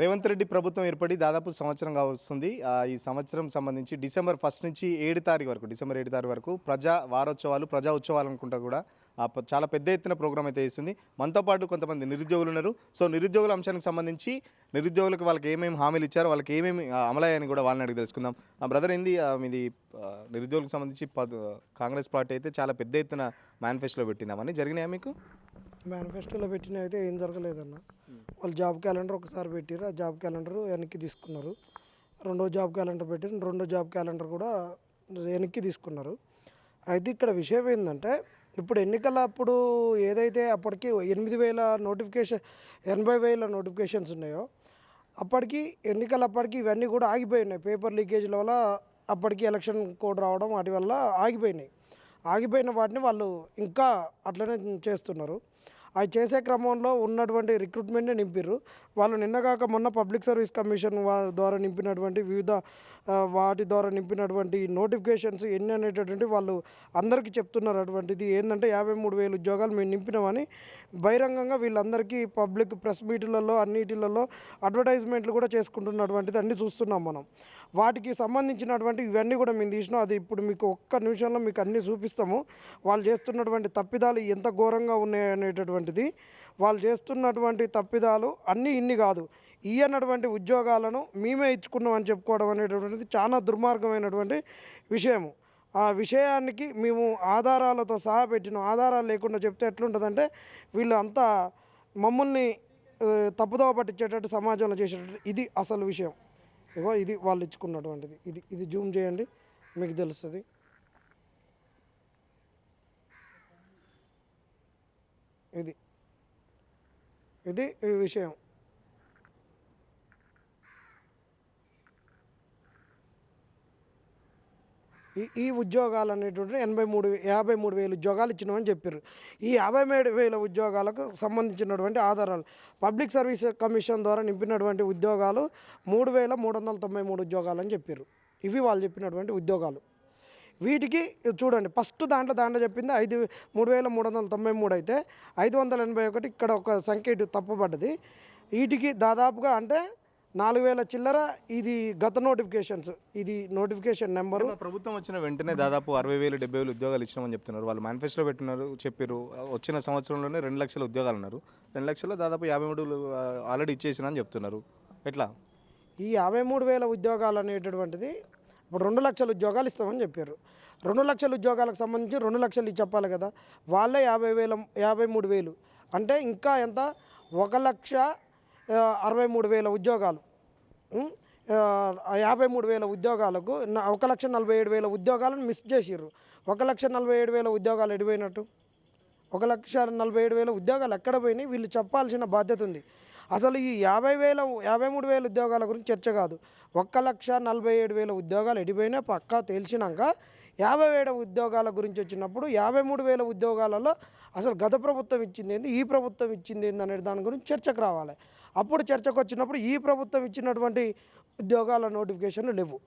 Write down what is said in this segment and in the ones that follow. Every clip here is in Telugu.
రేవంత్ రెడ్డి ప్రభుత్వం ఏర్పడి దాదాపు సంవత్సరంగా వస్తుంది. ఈ సంవత్సరం సంబంధించి డిసెంబర్ ఫస్ట్ నుంచి ఏడు తారీఖు వరకు డిసెంబర్ ఏడు తారీఖు వరకు ప్రజా వారోత్సవాలు ప్రజా ఉత్సవాలు అనుకుంటా కూడా చాలా పెద్ద ఎత్తున ప్రోగ్రామ్ అయితే చేస్తుంది. మనతో పాటు కొంతమంది నిరుద్యోగులు ఉన్నారు. సో నిరుద్యోగుల అంశానికి సంబంధించి నిరుద్యోగులకు వాళ్ళకి ఏమేమి హామీలు ఇచ్చారో వాళ్ళకి ఏమేమి ఆ, అమలయ్యాయని కూడా వాళ్ళని అడిగి తెలుసుకుందాం. ఆ బ్రదర్ ఏంది ఇది నిరుద్యోగులకు సంబంధించి కాంగ్రెస్ పార్టీ అయితే చాలా పెద్ద ఎత్తున మేనిఫెస్టోలో పెట్టిందామని జరిగినాయా మీకు? మేనిఫెస్టోలో పెట్టిన అయితే ఏం జరగలేదన్న. వాళ్ళు జాబ్ క్యాలెండర్ ఒకసారి పెట్టారు ఆ జాబ్ క్యాలెండర్ వెనక్కి తీసుకున్నారు. రెండో జాబ్ క్యాలెండర్ పెట్టిన రెండో జాబ్ క్యాలెండర్ కూడా వెనక్కి తీసుకున్నారు. అయితే ఇక్కడ విషయం ఏంటంటే ఇప్పుడు ఎన్నికల అప్పుడు ఏదైతే అప్పటికి ఎనిమిది వేల నోటిఫికేషన్ ఎనభై వేల నోటిఫికేషన్స్ ఉన్నాయో అప్పటికి ఎన్నికలు అప్పటికి ఇవన్నీ కూడా ఆగిపోయినాయి పేపర్ లీకేజ్ల వల్ల అప్పటికి ఎలక్షన్ కోడ్ రావడం వాటి వల్ల ఆగిపోయినాయి. ఆగిపోయిన వాటిని వాళ్ళు ఇంకా అట్లనే చేస్తున్నారు. అవి చేసే క్రమంలో ఉన్నటువంటి రిక్రూట్మెంట్ని నింపిర్రు. వాళ్ళు నిన్నగాక మొన్న పబ్లిక్ సర్వీస్ కమిషన్ వారి ద్వారా నింపినటువంటి వివిధ వాటి ద్వారా నింపినటువంటి నోటిఫికేషన్స్ ఎన్ని అనేటటువంటి వాళ్ళు అందరికీ చెప్తున్నారు అటువంటిది. ఏంటంటే యాభై మూడు వేలు ఉద్యోగాలు మేము నింపినామని బహిరంగంగా వీళ్ళందరికీ పబ్లిక్ ప్రెస్ మీట్లలో అన్నిటిలలో అడ్వర్టైజ్మెంట్లు కూడా చేసుకుంటున్నటువంటిది అన్ని చూస్తున్నాం మనం. వాటికి సంబంధించినటువంటి ఇవన్నీ కూడా మేము తీసినాం. అది ఇప్పుడు మీకు ఒక్క నిమిషంలో మీకు అన్నీ చూపిస్తాము. వాళ్ళు చేస్తున్నటువంటి తప్పిదాలు ఎంత ఘోరంగా ఉన్నాయి అనేటటువంటి అనేటటువంటిది వాళ్ళు చేస్తున్నటువంటి తప్పిదాలు అన్నీ ఇన్ని కాదు. ఈ అన్నటువంటి ఉద్యోగాలను మేమే ఇచ్చుకున్నాం అని చెప్పుకోవడం అనేటటువంటిది చాలా దుర్మార్గమైనటువంటి విషయము. ఆ విషయానికి మేము ఆధారాలతో సహా పెట్టిన ఆధారాలు లేకుండా చెప్తే ఎట్లుంటుందంటే వీళ్ళు అంతా మమ్మల్ని తప్పుదోవ పట్టించేటట్టు సమాజంలో చేసేటట్టు ఇది అసలు విషయం. ఇగో ఇది వాళ్ళు ఇచ్చుకున్నటువంటిది. ఇది ఇది జూమ్ చేయండి. మీకు తెలుస్తుంది. ఇది. ఇది ఈ విషయం. ఈ ఈ ఉద్యోగాలు అనేటువంటి ఎనభై మూడు యాభై మూడు వేలు ఉద్యోగాలు ఇచ్చినామని చెప్పారు ఈ యాభై మూడు వేల ఉద్యోగాలకు సంబంధించినటువంటి ఆధారాలు. పబ్లిక్ సర్వీస్ కమిషన్ ద్వారా నింపినటువంటి ఉద్యోగాలు మూడు వేల మూడు వందల తొంభై మూడు ఉద్యోగాలు అని చెప్పారు ఇవి వాళ్ళు చెప్పినటువంటి ఉద్యోగాలు. వీటికి చూడండి ఫస్ట్ దాంట్లో దాంట్లో చెప్పింది ఐదు మూడు వేల మూడు వందల తొంభై మూడు అయితే ఐదు వందల ఎనభై ఒకటి ఇక్కడ ఒక సంఖ్య ఇటు తప్పబడ్డది. వీటికి దాదాపుగా అంటే నాలుగు వేల చిల్లర ఇది గత నోటిఫికేషన్స్ ఇది నోటిఫికేషన్ నెంబరు. ప్రభుత్వం వచ్చిన వెంటనే దాదాపు అరవై వేలు డెబ్బై వేలు ఉద్యోగాలు ఇచ్చినామని చెప్తున్నారు. వాళ్ళు మేనిఫెస్టో పెట్టినారు చెప్పారు వచ్చిన సంవత్సరంలోనే రెండు లక్షల ఉద్యోగాలు అన్నారు. రెండు లక్షల్లో దాదాపు యాభై మూడు ఆల్రెడీ ఇచ్చేసిన అని చెప్తున్నారు. ఎట్లా? ఈ యాభై మూడు వేల ఉద్యోగాలు అనేటటువంటిది ఇప్పుడు రెండు లక్షల ఉద్యోగాలు ఇస్తామని చెప్పారు. రెండు లక్షల ఉద్యోగాలకు సంబంధించి రెండు లక్షలు చెప్పాలి కదా. వాళ్ళే యాభై వేల యాభై మూడు వేలు. అంటే ఇంకా ఎంత? ఒక లక్ష అరవై మూడు వేల ఉద్యోగాలు. యాభై మూడు వేల ఉద్యోగాలకు ఒక లక్ష నలభై ఏడు వేల ఉద్యోగాలను మిస్ చేసిర్రు. ఒక లక్ష నలభై ఏడు వేల ఉద్యోగాలు ఎడిపోయినట్టు ఒక లక్ష నలభై ఏడు వేల ఉద్యోగాలు ఎక్కడ పోయినాయి? వీళ్ళు చెప్పాల్సిన బాధ్యత ఉంది. అసలు ఈ యాభై వేల యాభై మూడు వేల ఉద్యోగాల గురించి చర్చ కాదు. ఒక్క లక్ష నలభై ఏడు వేల ఉద్యోగాలు ఎడిపోయినా పక్కా తేల్చినాక యాభై వేల ఉద్యోగాల గురించి వచ్చినప్పుడు యాభై మూడు వేల ఉద్యోగాలలో అసలు గత ప్రభుత్వం ఇచ్చింది ఏంది ఈ ప్రభుత్వం ఇచ్చింది ఏంది అనే దాని గురించి చర్చకు రావాలి. అప్పుడు చర్చకు వచ్చినప్పుడు ఈ ప్రభుత్వం ఇచ్చినటువంటి ఉద్యోగాల నోటిఫికేషన్లు లేవు.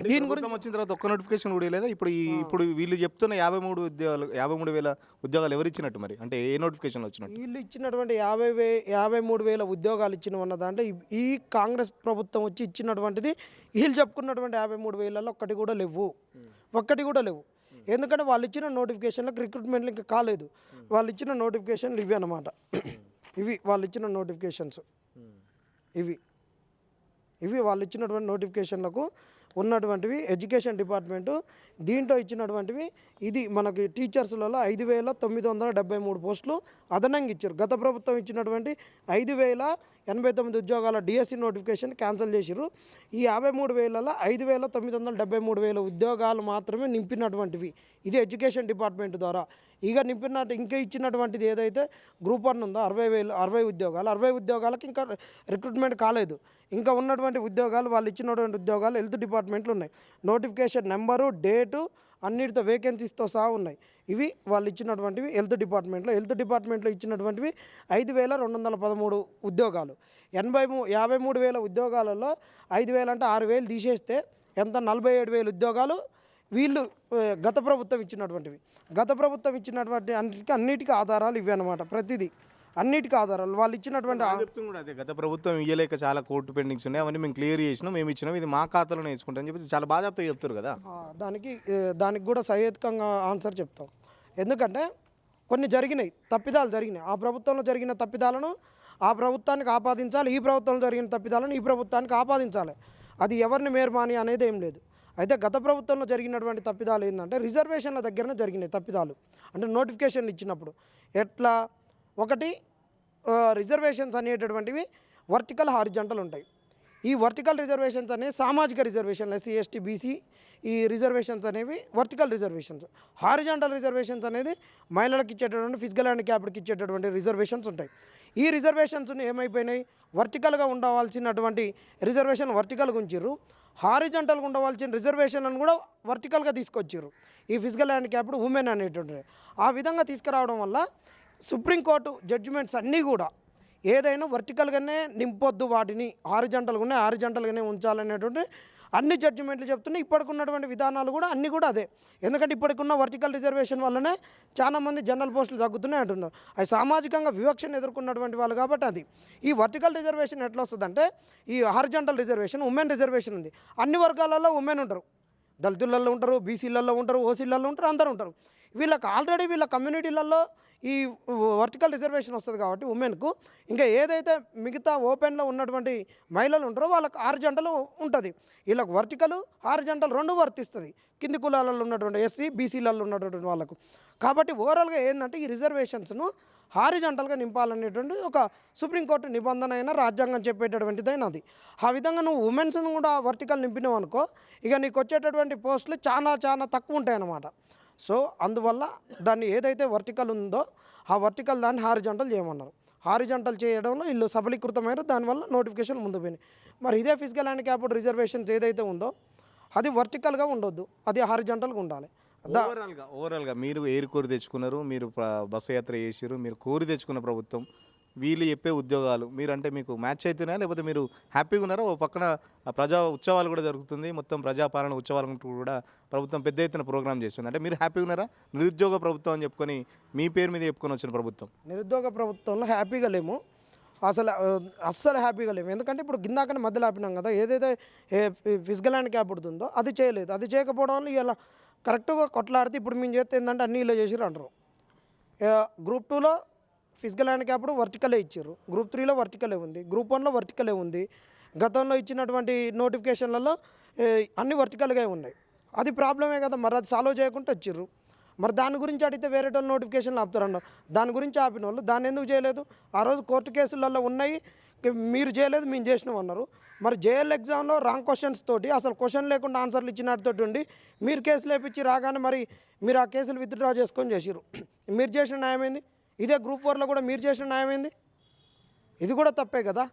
దీని గురించి వచ్చిన తర్వాత ఒక్క నోటిఫికేషన్ కూడా లేదా ఇప్పుడు ఈ ఇప్పుడు వీళ్ళు చెప్తున్న యాభై మూడు ఉద్యోగాలు యాభై మూడు వేల ఉద్యోగాలు ఎవరు ఇచ్చినట్టు మరి? అంటే ఏ నోటిఫికేషన్ వచ్చినట్టు? వీళ్ళు ఇచ్చినటువంటి యాభై వే యాభై మూడు వేల ఉద్యోగాలు ఇచ్చిన ఉన్న దాంట్లో ఈ- కాంగ్రెస్ ప్రభుత్వం వచ్చి ఇచ్చినటువంటిది వీళ్ళు చెప్పుకున్నటువంటి యాభై మూడు వేలలో ఒక్కటి కూడా లేవు. ఒక్కటి కూడా లేవు. ఎందుకంటే వాళ్ళు ఇచ్చిన నోటిఫికేషన్లకు రిక్రూట్మెంట్లు ఇంకా కాలేదు. వాళ్ళు ఇచ్చిన నోటిఫికేషన్లు ఇవి అన్నమాట. ఇవి వాళ్ళు ఇచ్చిన నోటిఫికేషన్స్. ఇవి. ఇవి వాళ్ళు ఇచ్చినటువంటి నోటిఫికేషన్లకు ఉన్నటువంటివి ఎడ్యుకేషన్ డిపార్ట్మెంటు దీంట్లో ఇచ్చినటువంటివి ఇది మనకి టీచర్స్లలో ఐదు వేల తొమ్మిది వందల డెబ్బై మూడు పోస్టులు అదనంగా ఇచ్చారు. గత ప్రభుత్వం ఇచ్చినటువంటి ఐదు వేల ఎనభై తొమ్మిది ఉద్యోగాల డిఎస్సి నోటిఫికేషన్ క్యాన్సిల్ చేసిర్రు. ఈ యాభై మూడు వేలలో ఐదు వేల తొమ్మిది వందల డెబ్బై మూడు వేల ఉద్యోగాలు మాత్రమే నింపినటువంటివి. ఇది ఎడ్యుకేషన్ డిపార్ట్మెంట్ ద్వారా. ఇక నింపిన ఇంకా ఇచ్చినటువంటిది ఏదైతే గ్రూప్ వన్ ఉందో అరవై వేలు అరవై ఉద్యోగాలు అరవై ఉద్యోగాలకు ఇంకా రిక్రూట్మెంట్ కాలేదు. ఇంకా ఉన్నటువంటి ఉద్యోగాలు వాళ్ళు ఇచ్చినటువంటి ఉద్యోగాలు హెల్త్ డిపార్ట్మెంట్లు ఉన్నాయి. నోటిఫికేషన్ నెంబరు డేటు అన్నిటితో వేకెన్సీస్తో సహా ఉన్నాయి. ఇవి వాళ్ళు ఇచ్చినటువంటివి హెల్త్ డిపార్ట్మెంట్లో. హెల్త్ డిపార్ట్మెంట్లో ఇచ్చినటువంటివి ఐదు వేల రెండు వందల పదమూడు ఉద్యోగాలు. ఎనభై మూ యాభై మూడు వేల ఉద్యోగాలలో ఐదు వేలు అంటే ఆరు వేలు తీసేస్తే ఎంత? నలభై ఏడు వేలు ఉద్యోగాలు వీళ్ళు గత ప్రభుత్వం ఇచ్చినటువంటివి. గత ప్రభుత్వం ఇచ్చినటువంటి అన్నిటికీ అన్నిటికీ ఆధారాలు ఇవి అనమాట ప్రతిదీ. అన్నిటికీ ఆధారాలు. వాళ్ళు ఇచ్చినటువంటి చెప్తుంది కూడా అదే గత ప్రభుత్వం ఇయ్యలేక చాలా కోర్టు పెండింగ్స్ ఉన్నాయి. అవన్నీ మేము క్లియర్ చేసినాం మేము ఇచ్చినాం. ఇది మా ఖాతాలోనే వేసుకుంటాం అని చెప్పి చాలా బాధ్యతగా చెప్తారు కదా. దానికి దానికి కూడా సహేతుకంగా ఆన్సర్ చెప్తాం. ఎందుకంటే కొన్ని జరిగినాయి తప్పిదాలు జరిగినాయి. ఆ ప్రభుత్వంలో జరిగిన తప్పిదాలను ఆ ప్రభుత్వానికి ఆపాదించాలి ఈ ప్రభుత్వంలో జరిగిన తప్పిదాలను ఈ ప్రభుత్వానికి ఆపాదించాలి. అది ఎవరిని మేర్మాని అనేది ఏం లేదు. అయితే గత ప్రభుత్వంలో జరిగినటువంటి తప్పిదాలు ఏంటంటే రిజర్వేషన్ల దగ్గరనే జరిగినాయి తప్పిదాలు. అంటే నోటిఫికేషన్లు ఇచ్చినప్పుడు ఎట్లా ఒకటి రిజర్వేషన్స్ అనేటటువంటివి వర్టికల్ హారిజంటల్ ఉంటాయి. ఈ వర్టికల్ రిజర్వేషన్స్ అనేవి సామాజిక రిజర్వేషన్లు ఎస్సీ ఎస్టీ బీసీ ఈ రిజర్వేషన్స్ అనేవి వర్టికల్ రిజర్వేషన్స్ హారిజాంటల్ రిజర్వేషన్స్ అనేది మహిళలకు ఇచ్చేటటువంటి ఫిజికల్ అండ్ క్యాపిటల్కి ఇచ్చేటటువంటి రిజర్వేషన్స్ ఉంటాయి. ఈ రిజర్వేషన్స్ ఏమైపోయినాయి? వర్టికల్గా ఉండవలసినటువంటి రిజర్వేషన్ వర్టికల్గా ఉంచారు హారిజంటల్గా ఉండవలసిన రిజర్వేషన్లను కూడా వర్టికల్గా తీసుకొచ్చారు ఈ ఫిజికల్ హ్యాండిక్యాప్డ్ ఉమెన్ అనేటువంటి ఆ విధంగా తీసుకురావడం వల్ల సుప్రీంకోర్టు జడ్జిమెంట్స్ అన్నీ కూడా ఏదైనా వర్టికల్గానే నింపొద్దు వాటిని. హారిజంటల్గా ఉన్నాయి హారిజంటల్గానే ఉంచాలనేటువంటి అన్ని జడ్జిమెంట్లు చెప్తున్నాయి. ఇప్పటికి ఉన్నటువంటి విధానాలు కూడా అన్నీ కూడా అదే. ఎందుకంటే ఇప్పటికున్న వర్టికల్ రిజర్వేషన్ వల్లనే చాలా మంది జనరల్ పోస్టులు తగ్గుతున్నాయి అంటున్నారు. అది సామాజికంగా వివక్షను ఎదుర్కొన్నటువంటి వాళ్ళు కాబట్టి అది. ఈ వర్టికల్ రిజర్వేషన్ ఎట్లా వస్తుందంటే ఈ హారిజంటల్ రిజర్వేషన్ ఉమెన్ రిజర్వేషన్ ఉంది. అన్ని వర్గాలలో ఉమెన్ ఉంటారు. దళితులలో ఉంటారు బీసీలలో ఉంటారు ఓసీలలో ఉంటారు అందరూ ఉంటారు. వీళ్ళకి ఆల్రెడీ వీళ్ళ కమ్యూనిటీలలో ఈ వర్టికల్ రిజర్వేషన్ వస్తుంది కాబట్టి ఉమెన్కు ఇంకా ఏదైతే మిగతా ఓపెన్లో ఉన్నటువంటి మహిళలు ఉంటారో వాళ్ళకి ఆరు జంటలు ఉంటుంది. వీళ్ళకి వర్టికల్ ఆరు జంటలు రెండు వర్తిస్తుంది. కింది కులాలలో ఉన్నటువంటి ఎస్సీ బీసీలలో ఉన్నటువంటి వాళ్ళకు. కాబట్టి ఓవరాల్గా ఏంటంటే ఈ రిజర్వేషన్స్ను హారిజంటల్గా నింపాలనేటువంటి ఒక సుప్రీంకోర్టు నిబంధన అయినా రాజ్యాంగం చెప్పేటటువంటిదైనా అది. ఆ విధంగా నువ్వు ఉమెన్స్ను కూడా వర్టికల్ నింపినావు అనుకో ఇక నీకు వచ్చేటటువంటి పోస్టులు చాలా చాలా తక్కువ ఉంటాయి అన్నమాట సో అందువల్ల దాన్ని ఏదైతే వర్టికల్ ఉందో ఆ వర్టికల్ దాన్ని హారిజంటల్ చేయమన్నారు. హారిజంటల్ చేయడంలో వీళ్ళు సబలీకృతమైన దానివల్ల నోటిఫికేషన్ ముందు పోయినాయి. మరి ఇదే ఫిజికల్ హ్యాండ్ క్యాప్డ్ రిజర్వేషన్స్ ఏదైతే ఉందో అది వర్టికల్గా ఉండొద్దు అది హారిజంటల్గా ఉండాలి. ఓవరాల్గా ఓవరాల్గా మీరు ఏరు కోరి తెచ్చుకున్నారు మీరు బస్సు యాత్ర చేసారు మీరు కోరి తెచ్చుకున్న ప్రభుత్వం వీళ్ళు చెప్పే ఉద్యోగాలు. మీరు అంటే మీకు మ్యాచ్ అవుతున్నాయా లేకపోతే మీరు హ్యాపీగా ఉన్నారా? ఓ పక్కన ప్రజా ఉత్సవాలు కూడా జరుగుతుంది. మొత్తం ప్రజాపాలన ఉత్సవాలు కూడా ప్రభుత్వం పెద్ద ఎత్తున ప్రోగ్రామ్ చేస్తుంది. అంటే మీరు హ్యాపీగా ఉన్నారా? నిరుద్యోగ ప్రభుత్వం అని చెప్పుకొని మీ పేరు మీద చెప్పుకొని వచ్చిన ప్రభుత్వం. నిరుద్యోగ ప్రభుత్వంలో హ్యాపీగా లేము. అసలు అస్సలు హ్యాపీగా లేము. ఎందుకంటే ఇప్పుడు గిందాకనే మధ్యలో ఆపినాం కదా. ఏదైతే ఫిజికల్ హ్యాండ్ క్యాప్ పుడుతుందో అది చేయలేదు. అది చేయకపోవడం వల్ల ఇలా కరెక్ట్గా కొట్లాడితే ఇప్పుడు మేము చేస్తే ఏంటంటే అన్ని ఇలా చేసిరు అంటారు. గ్రూప్ టూలో ఫిజికల్ హ్యాండిక్యాప్డ్ వర్టికలే ఇచ్చారు గ్రూప్ త్రీలో వర్టికలే ఉంది. గ్రూప్ వన్లో వర్టికలే ఉంది. గతంలో ఇచ్చినటువంటి నోటిఫికేషన్లలో అన్ని వర్టికల్గా ఉన్నాయి. అది ప్రాబ్లమే కదా మరి అది సాల్వ్ చేయకుండా వచ్చిర్రు. మరి దాని గురించి అడిగితే వేరే వాళ్ళు నోటిఫికేషన్లు ఆపుతారన్నారు. దాని గురించి ఆపిన వాళ్ళు దాన్ని ఎందుకు చేయలేదు? ఆ రోజు కోర్టు కేసులలో ఉన్నాయి మీరు చేయలేదు మేము చేసినాం అన్నారు. మరి జేఎల్ ఎగ్జామ్లో రాంగ్ క్వశ్చన్స్ తోటి అసలు క్వశ్చన్ లేకుండా ఆన్సర్లు ఇచ్చినట్టుతోటి ఉండి మీరు కేసులు వేపించి రాగానే మరి మీరు ఆ కేసులు విత్డ్రా చేసుకొని చేసిరు మీరు చేసిన న్యాయమైంది ఇదే గ్రూప్ ఫోర్లో కూడా మీరు చేసిన న్యాయమైంది ఇది కూడా తప్పే కదా?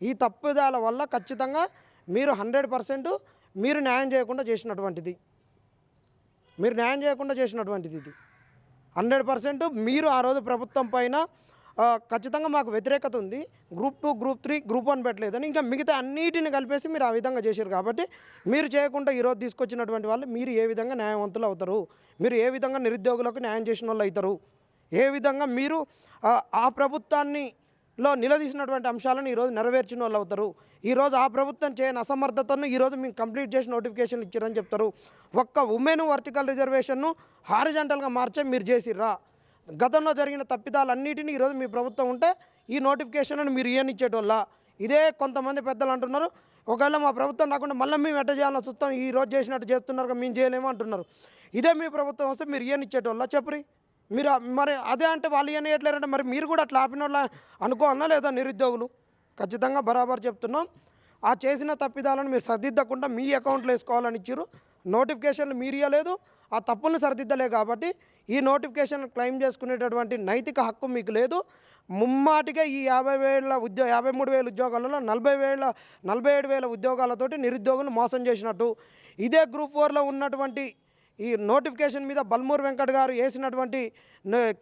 ఈ తప్పుదాల వల్ల ఖచ్చితంగా మీరు హండ్రెడ్ పర్సెంట్ మీరు న్యాయం చేయకుండా చేసినటువంటిది. మీరు న్యాయం చేయకుండా చేసినటువంటిది ఇది. హండ్రెడ్ పర్సెంట్ మీరు ఆ రోజు ప్రభుత్వం పైన ఖచ్చితంగా మాకు వ్యతిరేకత ఉంది. Group two group three group one పెట్టలేదని ఇంకా మిగతా అన్నిటిని కలిపేసి మీరు ఆ విధంగా చేశారు కాబట్టి మీరు చేయకుండా ఈరోజు తీసుకొచ్చినటువంటి వాళ్ళు మీరు ఏ విధంగా న్యాయవంతులు అవుతారు? మీరు ఏ విధంగా నిరుద్యోగులకు న్యాయం చేసిన వాళ్ళు అవుతారు? ఏ విధంగా మీరు ఆ, ప్రభుత్వాన్ని లో నిలదీసినటువంటి అంశాలను ఈరోజు నెరవేర్చిన వాళ్ళు అవుతారు. ఈరోజు ఆ ప్రభుత్వం చేయని అసమర్థతను ఈరోజు మేము కంప్లీట్ చేసి నోటిఫికేషన్ ఇచ్చారని చెప్తారు. ఒక్క ఉమెన్ వర్టికల్ రిజర్వేషన్ను హారిజంటల్గా మార్చే మీరు చేసిర్రా? గతంలో జరిగిన తప్పిదాలన్నిటిని ఈరోజు మీ ప్రభుత్వం ఉంటే ఈ నోటిఫికేషన్ను మీరు ఇయ్యనిచ్చేటోళ్ళ? ఇదే కొంతమంది పెద్దలు అంటున్నారు. ఒకవేళ మా ప్రభుత్వం రాకుండా మళ్ళీ మేము ఎట్ట చేయాలని చూస్తాం. ఈ రోజు చేసినట్టు చేస్తున్నారు మేము చేయలేము అంటున్నారు. ఇదే మీ ప్రభుత్వం వస్తే మీరు ఇయ్యనిచ్చేటోళ్ళ? చెప్పరి. మీరు మరి అదే అంటే వాళ్ళు ఇయ్యనియట్లేరంటే మరి మీరు కూడా అట్లా ఆపిన వాళ్ళ అనుకోవాలన్నా లేదా నిరుద్యోగులు? ఖచ్చితంగా బరాబర్ చెప్తున్నాం. ఆ చేసిన తప్పిదాలను మీరు సరిదిద్దకుండా మీ అకౌంట్లో వేసుకోవాలని ఇచ్చారు నోటిఫికేషన్లు మీరు ఇవ్వలేదు ఆ తప్పులను సరిదిద్దలే కాబట్టి ఈ నోటిఫికేషన్ క్లెయిమ్ చేసుకునేటటువంటి నైతిక హక్కు మీకు లేదు. ముమ్మాటిగా ఈ యాభై వేల ఉద్యో యాభై మూడు వేల ఉద్యోగాలలో నలభై వేల నలభై ఏడు వేల ఉద్యోగాలతోటి నిరుద్యోగులు మోసం చేసినట్టు. ఇదే గ్రూప్ ఫోర్లో ఉన్నటువంటి ఈ నోటిఫికేషన్ మీద బల్మూర్ వెంకట్ గారు వేసినటువంటి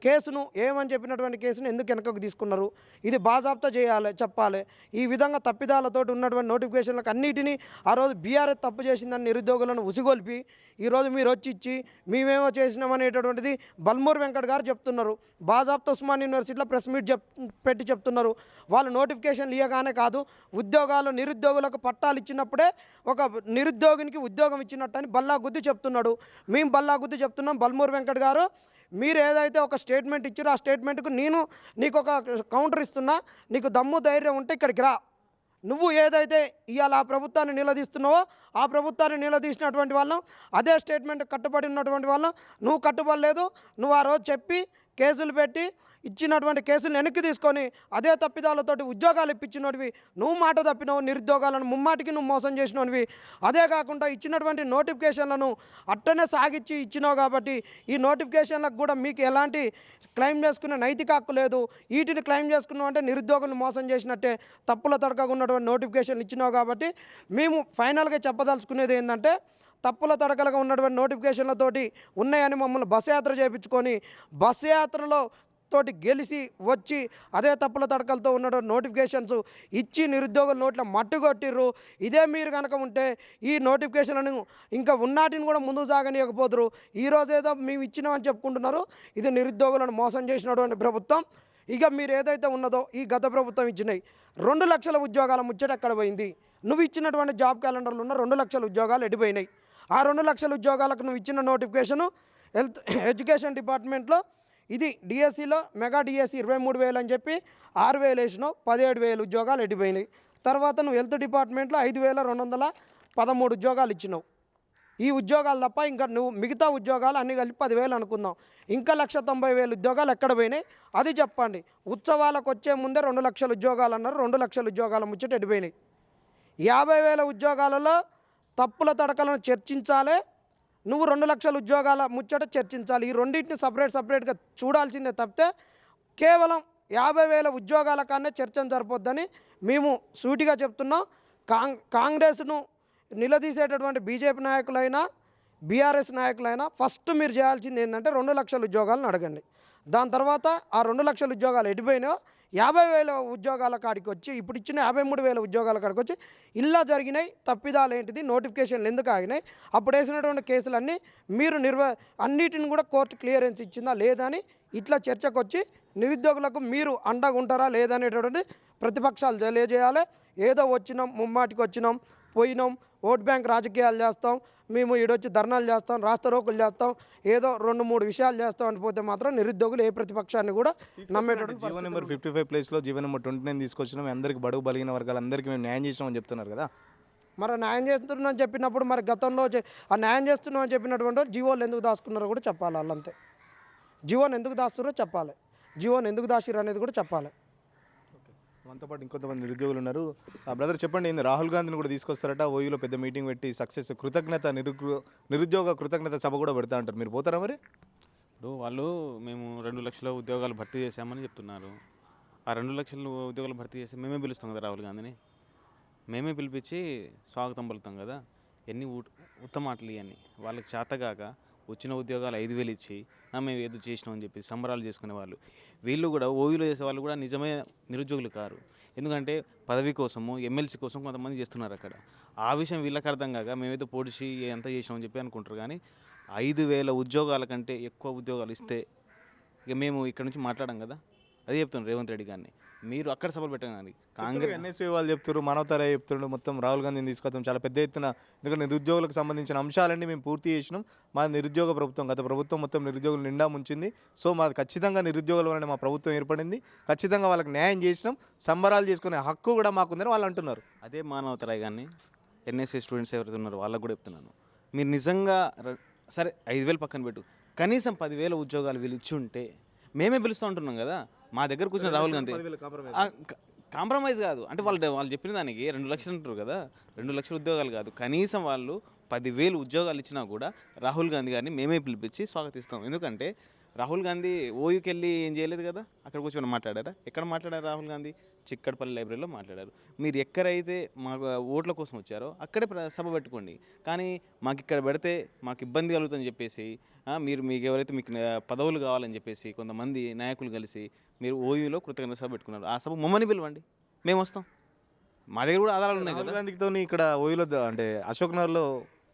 కేసును ఏమని చెప్పినటువంటి కేసును ఎందుకు వెనకకు తీసుకున్నారు? ఇది బాజాబ్తా చేయాలి చెప్పాలి. ఈ విధంగా తప్పిదాలతోటి ఉన్నటువంటి నోటిఫికేషన్లకు అన్నిటినీ ఆ రోజు బీఆర్ఎస్ తప్పు చేసిందని నిరుద్యోగులను ఉసిగొల్పి ఈరోజు మీరు వచ్చి ఇచ్చి మేమేమో చేసినామనేటటువంటిది బల్మూర్ వెంకట్ గారు చెప్తున్నారు. బాజాబ్తా ఉస్మాన్ యూనివర్సిటీలో ప్రెస్ మీట్ చెప్ పెట్టి చెప్తున్నారు. వాళ్ళు నోటిఫికేషన్లు ఇవ్వగానే కాదు ఉద్యోగాలు నిరుద్యోగులకు పట్టాలు ఇచ్చినప్పుడే ఒక నిరుద్యోగినికి ఉద్యోగం ఇచ్చినట్టు అని బల్లా గుద్ది చెప్తున్నాడు. మేము బల్లా గుద్ది చెప్తున్నాం. బల్మూర్ వెంకట్ గారు మీరు ఏదైతే ఒక స్టేట్మెంట్ ఇచ్చారో ఆ స్టేట్మెంట్కు నేను నీకు ఒక కౌంటర్ ఇస్తున్నా. నీకు దమ్ము ధైర్యం ఉంటే ఇక్కడికి రా. నువ్వు ఏదైతే ఇవాళ ఆ ప్రభుత్వాన్ని నిలదీస్తున్నావో ఆ ప్రభుత్వాన్ని నిలదీసినటువంటి వాళ్ళం అదే స్టేట్మెంట్ కట్టుబడి ఉన్నటువంటి వాళ్ళం. నువ్వు కట్టుబడలేదు. నువ్వు ఆ రోజు చెప్పి కేసులు పెట్టి ఇచ్చినటువంటి కేసులు వెనక్కి తీసుకొని అదే తప్పిదాలతోటి ఉద్యోగాలు ఇప్పించినవి నువ్వు మాట తప్పినవు నిరుద్యోగాలను ముమ్మాటికి నువ్వు మోసం చేసినవి అదే కాకుండా ఇచ్చినటువంటి నోటిఫికేషన్లను అట్టనే సాగిచ్చి ఇచ్చినావు కాబట్టి ఈ నోటిఫికేషన్లకు కూడా మీకు ఎలాంటి క్లెయిమ్ చేసుకునే నైతిక హక్కు లేదు. వీటిని క్లెయిమ్ చేసుకున్నావు అంటే నిరుద్యోగులను మోసం చేసినట్టే తప్పుల తడకగా ఉన్నటువంటి నోటిఫికేషన్లు ఇచ్చినావు కాబట్టి మేము ఫైనల్గా చెప్పదలుచుకునేది ఏంటంటే తప్పుల తడకలుగా ఉన్నటువంటి నోటిఫికేషన్లతోటి ఉన్నాయని మమ్మల్ని బస్సు యాత్ర చేయించుకొని బస్సు యాత్రలో తోటి గెలిచి వచ్చి అదే తప్పుల తడకలతో ఉన్న నోటిఫికేషన్స్ ఇచ్చి నిరుద్యోగుల నోట్ల మట్టుగొట్టిర్రు. ఇదే మీరు కనుక ఉంటే ఈ నోటిఫికేషన్లను ఇంకా ఉన్నాటిని కూడా ముందుకు సాగనీయకపోదురు. ఈరోజు ఏదో మేము ఇచ్చినామని చెప్పుకుంటున్నారు. ఇది నిరుద్యోగులను మోసం చేసినటువంటి ప్రభుత్వం. ఇక మీరు ఏదైతే ఉన్నదో ఈ గత ప్రభుత్వం ఇచ్చినాయి. రెండు లక్షల ఉద్యోగాల ముచ్చట ఎక్కడ పోయింది. నువ్వు ఇచ్చినటువంటి జాబ్ క్యాలెండర్లు ఉన్న రెండు లక్షల ఉద్యోగాలు ఎడిపోయినాయి ఆ రెండు లక్షల ఉద్యోగాలకు నువ్వు ఇచ్చిన నోటిఫికేషను హెల్త్ ఎడ్యుకేషన్ డిపార్ట్మెంట్లో ఇది డిఎస్సిలో మెగా డిఎస్సి ఇరవై మూడు వేలు అని చెప్పి ఆరు వేలు వేసినావు పదిహేడు వేలు ఉద్యోగాలు ఎడిపోయినాయి తర్వాత నువ్వు హెల్త్ డిపార్ట్మెంట్లో ఐదు వేల రెండు వందల పదమూడు ఉద్యోగాలు ఇచ్చినావు. ఈ ఉద్యోగాలు తప్ప ఇంకా నువ్వు మిగతా ఉద్యోగాలు అన్ని కలిపి పదివేలు అనుకుందాం. ఇంకా లక్ష తొంభై వేలు ఉద్యోగాలు ఎక్కడ పోయినాయి? అది చెప్పండి. ఉత్సవాలకు వచ్చే ముందే రెండు లక్షల ఉద్యోగాలు అన్నారు రెండు లక్షల ఉద్యోగాల ముచ్చట ఎడిపోయినాయి యాభై వేల ఉద్యోగాలలో తప్పుల తడకలను చర్చించాలి. నువ్వు రెండు లక్షల ఉద్యోగాల ముచ్చట చర్చించాలి. ఈ రెండింటిని సపరేట్ సపరేట్గా చూడాల్సిందే తప్పితే కేవలం యాభై వేల ఉద్యోగాల కన్నా చర్చ సరిపోద్దని మేము సూటిగా చెప్తున్నాం. కాంగ్ కాంగ్రెస్ను నిలదీసేటటువంటి బీజేపీ నాయకులైనా బీఆర్ఎస్ నాయకులైనా ఫస్ట్ మీరు చేయాల్సింది ఏంటంటే రెండు లక్షల ఉద్యోగాలను అడగండి. దాని తర్వాత ఆ రెండు లక్షల ఉద్యోగాలు ఎటుపోయినాయో యాభై వేల ఉద్యోగాల కాడికి వచ్చి ఇప్పుడు ఇచ్చిన యాభై మూడు వేల ఉద్యోగాల కాడికి వచ్చి ఇలా జరిగినాయి తప్పిదాలు ఏంటిది నోటిఫికేషన్లు ఎందుకు ఆగినాయి అప్పుడు వేసినటువంటి కేసులన్నీ మీరు నిర్వ అన్నిటిని కూడా కోర్టు క్లియరెన్స్ ఇచ్చిందా లేదా అని ఇట్లా చర్చకు వచ్చి నిరుద్యోగులకు మీరు అండగా ఉంటారా లేదనేటటువంటి ప్రతిపక్షాలు తెలియజేయాలి. ఏదో వచ్చినాం ముమ్మాటికి వచ్చినాం పోయినాం ఓట్ బ్యాంక్ రాజకీయాలు చేస్తాం మేము ఈడొచ్చి ధర్నాలు చేస్తాం రాస్తారోకులు చేస్తాం ఏదో రెండు మూడు విషయాలు చేస్తాం అని పోతే మాత్రం నిరుద్యోగులు ఏ ప్రతిపక్షాన్ని కూడా నమ్మేటటువంటి జీవో నెంబర్ ఫిఫ్టీ ఫైవ్ ప్లేస్లో జీవో నెంబర్ ట్వంటీ నైన్ తీసుకొచ్చినాం. అందరికి బడుగు బలిగిన వర్గాలందరికీ మేము న్యాయం చేసినామని చెప్తున్నారు కదా. మరి న్యాయం చేస్తున్నాం అని చెప్పినప్పుడు మరి గతంలో చే- ఆ న్యాయం చేస్తున్నాం అని చెప్పినటువంటి జీవోలు ఎందుకు దాచుకున్నారో కూడా చెప్పాలి వాళ్ళంతే. జీవోని ఎందుకు దాస్తున్నారో చెప్పాలి. జీవోని ఎందుకు దాచిర్రు అనేది కూడా చెప్పాలి. మనతో పాటు ఇంకొంతమంది నిరుద్యోగులు ఉన్నారు. ఆ బ్రదర్ చెప్పండి ఏంది రాహుల్ గాంధీని కూడా తీసుకొస్తారట ఓయూలో పెద్ద మీటింగ్ పెట్టి సక్సెస్ కృతజ్ఞత నిరుద్యోగ కృతజ్ఞత సభ కూడా పెడతా అంటారు. మీరు పోతారా మరి? ఇప్పుడు వాళ్ళు మేము రెండు లక్షల ఉద్యోగాలు భర్తీ చేశామని చెప్తున్నారు. ఆ రెండు లక్షల ఉద్యోగాలు భర్తీ చేసి మేమే పిలుస్తాం కదా రాహుల్ గాంధీని. మేమే పిలిపించి స్వాగతం పలుకుతాం కదా. ఎన్ని ఉట్- ఉత్తమ మాటలు ఇవన్నీ వాళ్ళకి చేతగాక వచ్చిన ఉద్యోగాలు ఐదు వేలు ఇచ్చి మేము ఏదో చేసినాం అని చెప్పి సంబరాలు చేసుకునే వాళ్ళు. వీళ్ళు కూడా ఓవీలో చేసే వాళ్ళు కూడా నిజమే నిరుద్యోగులు కారు. ఎందుకంటే పదవి కోసము ఎమ్మెల్సీ కోసం కొంతమంది చేస్తున్నారు అక్కడ. ఆ విషయం వీళ్ళకి అర్థం కాక మేమైతే పొడిచి ఎంత చేసినామని చెప్పి అనుకుంటారు. కానీ ఐదు వేల ఉద్యోగాల కంటే ఎక్కువ ఉద్యోగాలు ఇస్తే ఇక మేము ఇక్కడ నుంచి మాట్లాడాం కదా? అదే చెప్తున్నాను రేవంత్ రెడ్డి గారిని. మీరు అక్కడ సభలు పెట్టండి కాంగ్రెస్ ఎన్ఎస్పీ వాళ్ళు చెప్తారు మనవతార చెప్తుండ్రు మొత్తం రాహుల్ గాంధీని తీసుకొస్తాం. చాలా పెద్ద ఎత్తున ఎందుకంటే నిరుద్యోగులకు సంబంధించిన అంశాలన్నీ మేము పూర్తి చేసినాం. మా నిరుద్యోగ ప్రభుత్వం గత ప్రభుత్వం మొత్తం నిరుద్యోగులు నిండా ముంచింది. సో మాది ఖచ్చితంగా నిరుద్యోగుల వలన మా ప్రభుత్వం ఏర్పడింది. ఖచ్చితంగా వాళ్ళకి న్యాయం చేసినాం. సంబరాలు చేసుకునే హక్కు కూడా మాకుందని వాళ్ళు అంటున్నారు. అదే మానవతరాయ్ గారిని ఎన్ఎస్సీ స్టూడెంట్స్ ఎవరైతే ఉన్నారో వాళ్ళకు కూడా చెప్తున్నాను. మీరు నిజంగా సరే ఐదు వేలు పక్కన పెట్టు. కనీసం పదివేల ఉద్యోగాలు వీళ్ళు ఇచ్చి ఉంటే మేమే పిలుస్తూ ఉంటున్నాం కదా. మా దగ్గర కూర్చున్న రాహుల్ గాంధీ. కాంప్రమైజ్ కాదు. అంటే వాళ్ళు వాళ్ళు చెప్పిన దానికి రెండు లక్షలు అంటారు కదా. రెండు లక్షల ఉద్యోగాలు కాదు. కనీసం వాళ్ళు పదివేలు ఉద్యోగాలు ఇచ్చినా కూడా రాహుల్ గాంధీ గారిని మేమే పిలిపించి స్వాగతిస్తాం. ఎందుకంటే రాహుల్ గాంధీ ఓయూకి వెళ్ళి ఏం చేయలేదు కదా? అక్కడ కూర్చొని మాట్లాడారా? ఎక్కడ మాట్లాడారు రాహుల్ గాంధీ? చిక్కడపల్లి లైబ్రరీలో మాట్లాడారు. మీరు ఎక్కడైతే మాకు ఓట్ల కోసం వచ్చారో అక్కడే సభ పెట్టుకోండి. కానీ మాకు ఇక్కడ పెడితే మాకు ఇబ్బంది కలుగుతుందని చెప్పేసి మీరు మీకు ఎవరైతే మీకు పదవులు కావాలని చెప్పేసి కొంతమంది నాయకులు కలిసి మీరు ఓయూలో కృతజ్ఞత సభ పెట్టుకున్నారు. ఆ సభ మమ్మల్ని పిలవండి. మేము వస్తాం. మా దగ్గర కూడా ఆధారాలు ఉన్నాయి కదా. గాంధీతో ఇక్కడ ఓయిలో అంటే అశోక్ నగర్లో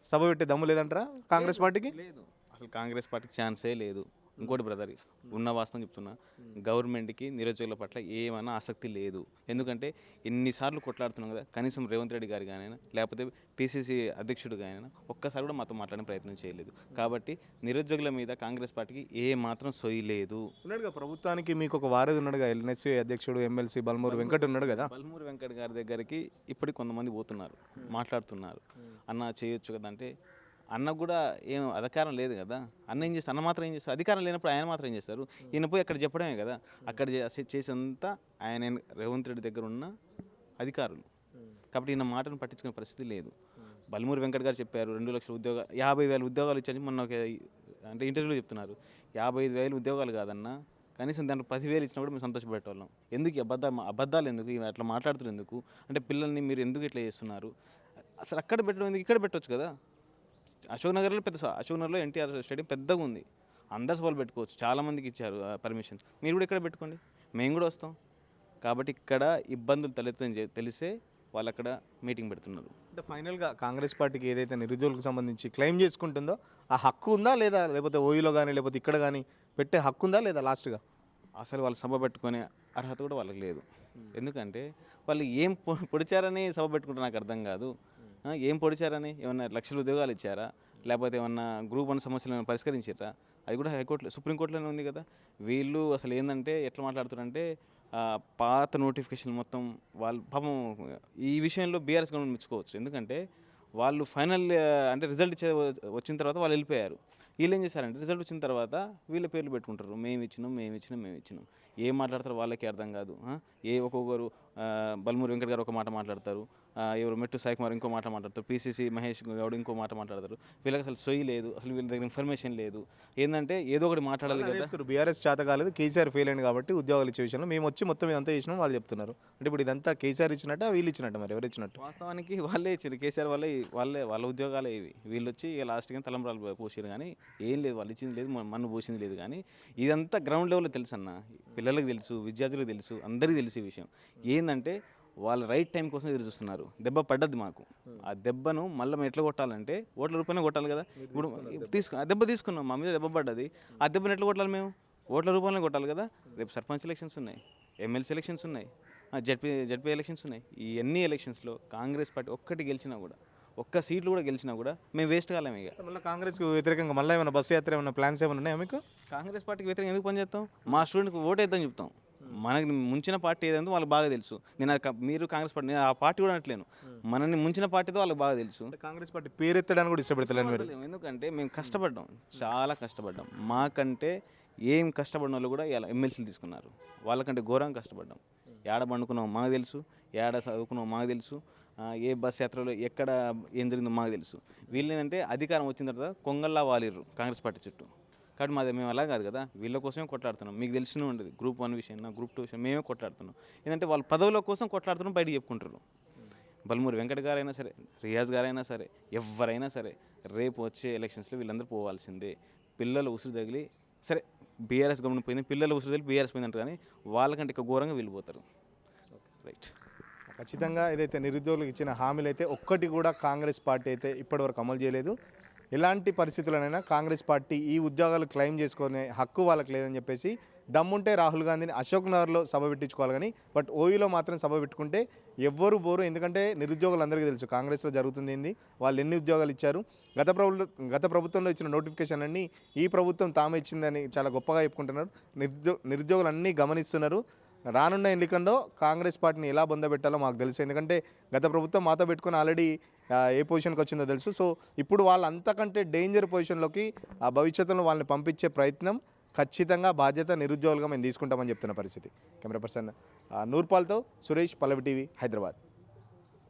సభ పెట్టే దమ్ము లేదంటారా కాంగ్రెస్ పార్టీకి? లేదు. అసలు కాంగ్రెస్ పార్టీకి ఛాన్సే లేదు. ఇంకోటి బ్రదర్ ఉన్న వాస్తవం చెప్తున్నా. గవర్నమెంట్కి నిరుద్యోగుల పట్ల ఏమైనా ఆసక్తి లేదు. ఎందుకంటే ఎన్నిసార్లు కొట్లాడుతున్నాం కదా కనీసం రేవంత్ రెడ్డి గారి కానీ లేకపోతే పిసిసి అధ్యక్షుడు కానీ ఒక్కసారి కూడా మాతో మాట్లాడే ప్రయత్నం చేయలేదు. కాబట్టి నిరుద్యోగుల మీద కాంగ్రెస్ పార్టీకి ఏ మాత్రం సొయ్యి లేదు. ఉన్నాడుగా ప్రభుత్వానికి మీకు ఒక వారధి ఉన్నాడుగా ఎల్ఎన్ఎస్సీ అధ్యక్షుడు ఎమ్మెల్సీ బల్మూరు వెంకట్ ఉన్నాడు కదా. బల్మూరి వెంకట్ గారి దగ్గరికి ఇప్పటికి కొంతమంది పోతున్నారు మాట్లాడుతున్నారు. అన్న చేయొచ్చు కదా అంటే అన్న కూడా ఏం అధికారం లేదు కదా. అన్న ఏం చేస్తారు అన్న మాత్రం ఏం చేస్తారు అధికారం లేనప్పుడు ఆయన మాత్రం ఏం చేస్తారు? ఈయన పోయి అక్కడ చెప్పడమే కదా. అక్కడ చే- చేసేంత ఆయన రేవంత్ రెడ్డి దగ్గర ఉన్న అధికారులు. కాబట్టి ఈయన మాటను పట్టించుకునే పరిస్థితి లేదు. బల్మూరి వెంకట్ గారు చెప్పారు రెండు లక్షల ఉద్యోగ యాభై వేల ఉద్యోగాలు ఇచ్చని మొన్న ఒక అంటే ఇంటర్వ్యూలో చెప్తున్నారు. యాభై ఐదు వేలు ఉద్యోగాలు కాదన్న కనీసం దాంట్లో పదివేలు ఇచ్చినా కూడా మేము సంతోషపెట్టేవాళ్ళం ఎందుకు అబద్ధ అబద్ధాలు ఎందుకు? ఇవి అట్లా మాట్లాడుతున్నారు ఎందుకు? అంటే పిల్లల్ని మీరు ఎందుకు ఇట్లా చేస్తున్నారు? అసలు అక్కడ పెట్టడం ఎందుకు? ఇక్కడ పెట్టవచ్చు కదా. అశోక్ నగర్లో పెద్ద అశోక్ నగర్లో ఎన్టీఆర్ స్టేడియం పెద్దగా ఉంది అందరు సభలు పెట్టుకోవచ్చు. చాలామందికి ఇచ్చారు పర్మిషన్ మీరు కూడా ఇక్కడ పెట్టుకోండి. మేము కూడా వస్తాం. కాబట్టి ఇక్కడ ఇబ్బందులు తలెత్తుని తెలిసే వాళ్ళు అక్కడ మీటింగ్ పెడుతున్నారు. అంటే ఫైనల్గా కాంగ్రెస్ పార్టీకి ఏదైతే నిరుద్యోగులకు సంబంధించి క్లెయిమ్ చేసుకుంటుందో ఆ హక్కు ఉందా లేదా? లేకపోతే ఓయిలో కానీ లేకపోతే ఇక్కడ కానీ పెట్టే హక్కు ఉందా లేదా లాస్ట్గా? అసలు వాళ్ళు సభ పెట్టుకునే అర్హత కూడా వాళ్ళకి లేదు. ఎందుకంటే వాళ్ళు ఏం పొడిచారని సభ పెట్టుకుంటే నాకు అర్థం కాదు. ఏం పొడిచారని? ఏమన్నా లక్షల ఉద్యోగాలు ఇచ్చారా? లేకపోతే ఏమన్నా గ్రూప్ వన్ సమస్యలు ఏమైనా పరిష్కరించారా అది కూడా హైకోర్టులో సుప్రీంకోర్టులోనే ఉంది కదా. వీళ్ళు అసలు ఏంటంటే ఎట్లా మాట్లాడుతున్నారంటే పాత నోటిఫికేషన్ మొత్తం వాళ్ళు పాపం ఈ విషయంలో బీఆర్ఎస్ గవర్నమెంట్ మెచ్చుకోవచ్చు. ఎందుకంటే వాళ్ళు ఫైనల్ అంటే రిజల్ట్ ఇచ్చే వచ్చిన తర్వాత వాళ్ళు వెళ్ళిపోయారు. వీళ్ళు ఏం చేశారంటే రిజల్ట్ వచ్చిన తర్వాత వీళ్ళ పేర్లు పెట్టుకుంటారు. మేము ఇచ్చినాం మేము ఇచ్చినాం మేము ఇచ్చినాం. ఏం మాట్లాడతారు వాళ్ళకి అర్థం కాదు. ఏ ఒక్కొక్కరు బల్మూరి వెంకట్ గారు ఒక మాట మాట్లాడతారు. ఎవరు మెట్టు సాయి కుమార్ ఇంకో మాట మాట్లాడతారు. పీసీసీ మహేష్ గౌడ్ ఇంకో మాట మాట్లాడతారు. వీళ్ళకి అసలు సొయ్యి లేదు. అసలు వీళ్ళ దగ్గర ఇన్ఫర్మేషన్ లేదు. ఏంటంటే ఏదో ఒకటి మాట్లాడాలి కదా. బీఆర్ఎస్ చేత కాలేదు కేసీఆర్ ఫెయిల్ అయింది కాబట్టి ఉద్యోగాలు ఇచ్చే విషయంలో మేము వచ్చి మొత్తం ఇదంతా చేసినాం వాళ్ళు చెప్తున్నారు. అంటే ఇప్పుడు ఇదంతా కేసీఆర్ ఇచ్చినట్ట వీళ్ళు ఇచ్చినట్ట మరి ఎవరు ఇచ్చినట్టు? వాస్తవానికి వాళ్ళే ఇచ్చారు కేసీఆర్ వాళ్ళే వాళ్ళే వాళ్ళ ఉద్యోగాలే ఇవి. వీళ్ళు వచ్చి ఇక లాస్ట్గా తలంబరాలు పోసారు కానీ ఏం లేదు. వాళ్ళు ఇచ్చింది లేదు మన- మన్ను పోసింది లేదు కానీ ఇదంతా గ్రౌండ్ లెవెల్లో తెలుసు అన్న పిల్లలకు తెలుసు విద్యార్థులకు తెలుసు అందరికీ తెలిసే విషయం. ఏంటంటే వాళ్ళు రైట్ టైం కోసం ఎదురు చూస్తున్నారు. దెబ్బ పడ్డది మాకు. ఆ దెబ్బను మళ్ళీ మేము ఎట్లా కొట్టాలంటే ఓట్ల రూపాయనే కొట్టాలి కదా. ఇప్పుడు తీసుకు ఆ దెబ్బ తీసుకున్నాం. మా మీద దెబ్బ పడ్డది. ఆ దెబ్బను ఎట్లా కొట్టాలి మేము? ఓట్ల రూపంలో కొట్టాలి కదా. రేపు సర్పంచ్ ఎలక్షన్స్ ఉన్నాయి. ఎమ్మెల్సీ ఎలక్షన్స్ ఉన్నాయి. జడ్పీ జడ్పీ ఎలక్షన్స్ ఉన్నాయి. ఈ అన్ని ఎలక్షన్స్లో కాంగ్రెస్ పార్టీ ఒక్కటి గెలిచినా కూడా ఒక్క సీట్లు కూడా గెలిచినా కూడా మేము వేస్ట్ కాలేము ఇక. మళ్ళీ కాంగ్రెస్కి వ్యతిరేకంగా మళ్ళీ ఏమైనా బస్సు యాత్ర ఏమైనా ప్లాన్స్ ఏమైనా ఉన్నాయా మీకు? కాంగ్రెస్ పార్టీకి వ్యతిరేకంగా ఎందుకు పనిచేస్తాం? మా స్టూడెంట్కి ఓటు వేద్దాం చెప్తాం. మనకి ముంచిన పార్టీ ఏదంటే వాళ్ళకి బాగా తెలుసు. నేను అది క- మీరు కాంగ్రెస్ పార్టీ నేను ఆ పార్టీ కూడా అనట్లేను. మనల్ని ముంచిన పార్టీతో వాళ్ళకి బాగా తెలుసు. కాంగ్రెస్ పార్టీ పేరు ఎత్తడానికి కూడా ఇష్టపడతలేను మీరు. ఎందుకంటే మేము కష్టపడ్డాం. చాలా కష్టపడ్డాం. మాకంటే ఏం కష్టపడిన వాళ్ళు కూడా ఇలా ఎమ్మెల్సీలు తీసుకున్నారు. వాళ్ళకంటే ఘోరంగా కష్టపడ్డాం. ఏడ పండుకున్నాం మాకు తెలుసు. ఏడ చదువుకున్నాం మాకు తెలుసు. ఆ, ఏ బస్ యాత్రలో ఎక్కడ ఏం జరిగిందో మాకు తెలుసు. వీళ్ళు ఏంటంటే అధికారం వచ్చిన తర్వాత కొంగల్లా వాలిర్రు కాంగ్రెస్ పార్టీ చుట్టూ. కాబట్టి మాది మేము అలా కాదు కదా. వీళ్ళ కోసమే కొట్లాడుతున్నాం. మీకు తెలిసిన ఉండదు. గ్రూప్ వన్ విషయం గ్రూప్ టూ విషయం మేమే కొట్లాడుతున్నాం. ఏంటంటే వాళ్ళ పదవుల కోసం కొట్లాడుతున్నాం బయటకు చెప్పుకుంటారు బల్మూరి వెంకట గారైనా సరే రియాజ్ గారైనా సరే ఎవరైనా సరే రేపు వచ్చే ఎలక్షన్స్లో వీళ్ళందరూ పోవాల్సిందే. పిల్లలు ఉసురు తగిలి సరే బీఆర్ఎస్ గవర్నమెంట్ పోయింది పిల్లలు ఉసురు తగిలి బీఆర్ఎస్ పోయిందంటారు కానీ వాళ్ళకంటే ఇక ఘోరంగా వెళ్ళిపోతారు. రైట్ ఖచ్చితంగా ఏదైతే నిరుద్యోగులకు ఇచ్చిన హామీలు అయితే ఒక్కటి కూడా కాంగ్రెస్ పార్టీ అయితే ఇప్పటివరకు అమలు చేయలేదు. ఎలాంటి పరిస్థితులనైనా కాంగ్రెస్ పార్టీ ఈ ఉద్యోగాలు క్లెయిమ్ చేసుకునే హక్కు వాళ్ళకి లేదని చెప్పేసి దమ్ముంటే రాహుల్ గాంధీని అశోక్ నగర్లో సభ పెట్టించుకోవాలి కానీ బట్ ఓయూలో మాత్రం సభ పెట్టుకుంటే ఎవ్వరు బోరు. ఎందుకంటే నిరుద్యోగులందరికీ తెలుసు కాంగ్రెస్లో జరుగుతుంది ఏంది వాళ్ళు ఎన్ని ఉద్యోగాలు ఇచ్చారు. గత ప్రభుత్వం గత ప్రభుత్వంలో ఇచ్చిన నోటిఫికేషన్ అన్ని ఈ ప్రభుత్వం తామే ఇచ్చిందని చాలా గొప్పగా చెప్పుకుంటున్నారు. నిరుద్యో నిరుద్యోగులు అన్నీ గమనిస్తున్నారు. రానున్న ఎన్నికల్లో కాంగ్రెస్ పార్టీని ఎలా బొందబెట్టాలో మాకు తెలుసు. ఎందుకంటే గత ప్రభుత్వం మాతో పెట్టుకుని ఆల్రెడీ ఏ పొజిషన్కి వచ్చిందో తెలుసు. సో ఇప్పుడు వాళ్ళు అంతకంటే డేంజర్ పొజిషన్లోకి ఆ భవిష్యత్తులో వాళ్ళని పంపించే ప్రయత్నం ఖచ్చితంగా బాధ్యత నిరుద్యోగులుగా మేము తీసుకుంటామని చెప్తున్న పరిస్థితి. కెమెరా పర్సన్ నూర్పాల్తో సురేష్ పల్లవి టీవీ హైదరాబాద్.